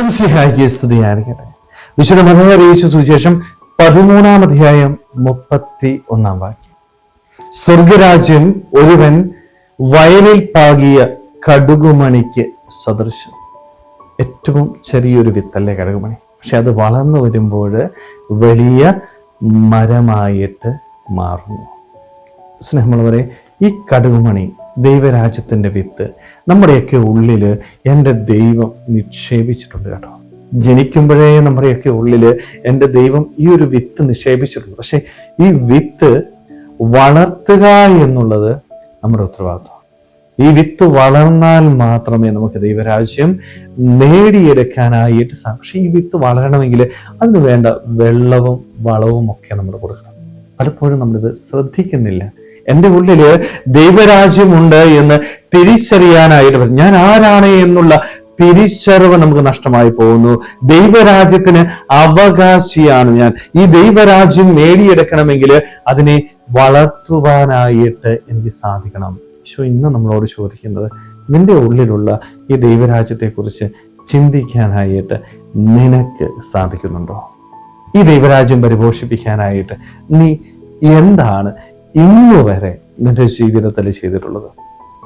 ഈശ്വംസിഹായിക്ക് സ്തുതിയായിരിക്കട്ടെ. വിശുദ്ധ മതമറിയിച്ച സുവിശേഷം പതിമൂന്നാം അധ്യായം മുപ്പത്തി ഒന്നാം വാക്യം. സ്വർഗരാജ്യം ഒരുവൻ വയലിൽ പാകിയ കടുകുമണിക്ക് സദൃശം. ഏറ്റവും ചെറിയൊരു വിത്തല്ലേ കടുകുമണി? പക്ഷെ അത് വളർന്നു വരുമ്പോൾ വലിയ മരമായിട്ട് മാറുന്നു. സ്നേഹമുള്ളവരെ ഈ കടുകുമണി ദൈവരാജ്യത്തിന്റെ വിത്ത്. നമ്മുടെയൊക്കെ ഉള്ളിൽ എന്റെ ദൈവം നിക്ഷേപിച്ചിട്ടുണ്ട് കേട്ടോ. ജനിക്കുമ്പോഴേ നമ്മുടെയൊക്കെ ഉള്ളിൽ എന്റെ ദൈവം ഈ ഒരു വിത്ത് നിക്ഷേപിച്ചിട്ടുണ്ട്. പക്ഷേ ഈ വിത്ത് വളർത്തുക എന്നുള്ളത് നമ്മുടെ ഉത്തരവാദിത്വം. ഈ വിത്ത് വളർന്നാൽ മാത്രമേ നമുക്ക് ദൈവരാജ്യം നേടിയെടുക്കാനായിട്ട് സാധിക്കും പക്ഷേ ഈ വിത്ത് വളരണമെങ്കിൽ അതിന് വേണ്ട വെള്ളവും വളവും ഒക്കെ നമ്മൾ കൊടുക്കണം. പലപ്പോഴും നമ്മളിത് ശ്രദ്ധിക്കുന്നില്ല. എന്റെ ദൈവരാജ്യം ദൈവരാജ്യമുണ്ട് എന്ന് തിരിച്ചറിയാനായിട്ട് പറ്റും. ഞാൻ ആരാണ് എന്നുള്ള തിരിച്ചറിവ് നമുക്ക് നഷ്ടമായി പോകുന്നു. ദൈവരാജ്യത്തിന് അവകാശിയാണ് ഞാൻ. ഈ ദൈവരാജ്യം നേടിയെടുക്കണമെങ്കിൽ അതിനെ വളർത്തുവാനായിട്ട് എനിക്ക് സാധിക്കണം. ഈശോ ഇന്ന് നമ്മളോട് ചോദിക്കുന്നത് നിന്റെ ഉള്ളിലുള്ള ഈ ദൈവരാജ്യത്തെക്കുറിച്ച് ചിന്തിക്കാനായിട്ട് നിനക്ക് സാധിക്കുന്നുണ്ടോ? ഈ ദൈവരാജ്യം പരിപോഷിപ്പിക്കാനായിട്ട് നീ എന്താണ് ഇന്നു വരെ നിന്റെ ജീവിതത്തിൽ ചെയ്തിട്ടുള്ളത്.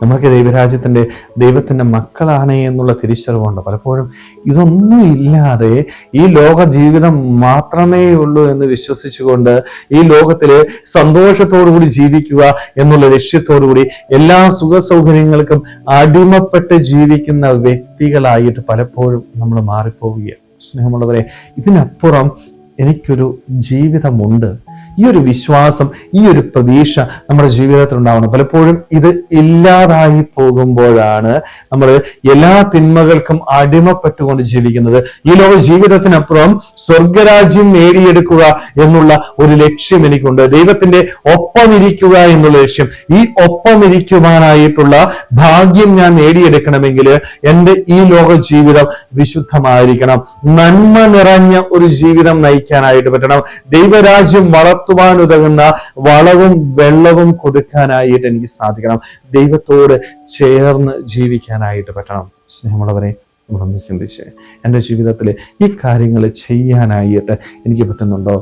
നമ്മൾക്ക് ദൈവരാജ്യത്തിന്റെ ദൈവത്തിന്റെ മക്കളാണ് എന്നുള്ള തിരിച്ചറിവുണ്ട്. പലപ്പോഴും ഇതൊന്നും ഇല്ലാതെ ഈ ലോക ജീവിതം മാത്രമേ ഉള്ളൂ എന്ന് വിശ്വസിച്ചുകൊണ്ട് ഈ ലോകത്തിൽ സന്തോഷത്തോടുകൂടി ജീവിക്കുക എന്നുള്ള ലക്ഷ്യത്തോടുകൂടി എല്ലാ സുഖ സൗകര്യങ്ങൾക്കും അടിമപ്പെട്ട് ജീവിക്കുന്ന വ്യക്തികളായിട്ട് പലപ്പോഴും നമ്മൾ മാറിപ്പോവുകയാണ്. സ്നേഹമുള്ളവരെ ഇതിനപ്പുറം എനിക്കൊരു ജീവിതമുണ്ട്. ഈ ഒരു വിശ്വാസം ഈ ഒരു പ്രതീക്ഷ നമ്മുടെ ജീവിതത്തിൽ ഉണ്ടാവണം. പലപ്പോഴും ഇത് ഇല്ലാതായി പോകുമ്പോഴാണ് നമ്മൾ എല്ലാ തിന്മകൾക്കും അടിമപ്പെട്ടുകൊണ്ട് ജീവിക്കുന്നത്. ഈ ലോക ജീവിതത്തിനപ്പുറം സ്വർഗരാജ്യം നേടിയെടുക്കുക എന്നുള്ള ഒരു ലക്ഷ്യം എനിക്കുണ്ട്. ദൈവത്തിന്റെ ഒപ്പമിരിക്കുക എന്നുള്ള ലക്ഷ്യം. ഈ ഒപ്പമിരിക്കുവാനായിട്ടുള്ള ഭാഗ്യം ഞാൻ നേടിയെടുക്കണമെങ്കിൽ എന്റെ ഈ ലോക ജീവിതം വിശുദ്ധമായിരിക്കണം. നന്മ നിറഞ്ഞ ഒരു ജീവിതം നയിക്കാനായിട്ട് പറ്റണം. ദൈവരാജ്യം വളർത്തുവാൻ ഉതകുന്ന വളവും വെള്ളവും കൊടുക്കാനായിട്ട് എനിക്ക് സാധിക്കണം. ദൈവത്തോട് ചേർന്ന് ജീവിക്കാനായിട്ട് പറ്റണം. സ്നേഹമുള്ളവരെ നമ്മളൊന്ന് ചിന്തിച്ച് എന്റെ ജീവിതത്തിൽ ഈ കാര്യങ്ങൾ ചെയ്യാനായിട്ട് എനിക്ക് പറ്റുന്നുണ്ടോ?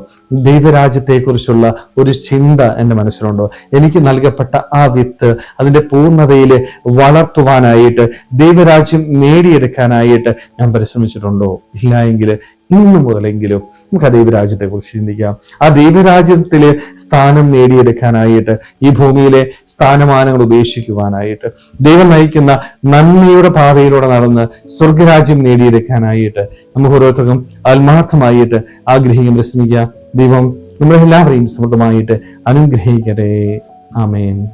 ദൈവരാജ്യത്തെക്കുറിച്ചുള്ള ഒരു ചിന്ത എന്റെ മനസ്സിലുണ്ടോ? എനിക്ക് നൽകപ്പെട്ട ആ വിത്ത് അതിന്റെ പൂർണതയിൽ വളർത്തുവാനായിട്ട് ദൈവരാജ്യം നേടിയെടുക്കാനായിട്ട് ഞാൻ പരിശ്രമിച്ചിട്ടുണ്ടോ? ഇല്ല എങ്കിൽ ഇന്നു മുതലെങ്കിലും നമുക്ക് ആ ദൈവരാജ്യത്തെ കുറിച്ച് ചിന്തിക്കാം. ആ ദൈവരാജ്യത്തിലെ സ്ഥാനം നേടിയെടുക്കാനായിട്ട് ഈ ഭൂമിയിലെ സ്ഥാനമാനങ്ങൾ ഉപേക്ഷിക്കുവാനായിട്ട് ദൈവം നയിക്കുന്ന നന്മയുടെ പാതയിലൂടെ നടന്ന് സ്വർഗരാജ്യം നേടിയെടുക്കാനായിട്ട് നമുക്ക് ഓരോരുത്തർക്കും ആത്മാർത്ഥമായിട്ട് ആഗ്രഹിക്കും പ്രശ്നിക്കാം ദൈവം നമ്മളെല്ലാവരെയും സമൃദ്ധമായിട്ട് അനുഗ്രഹിക്കട്ടെ. ആമേൻ.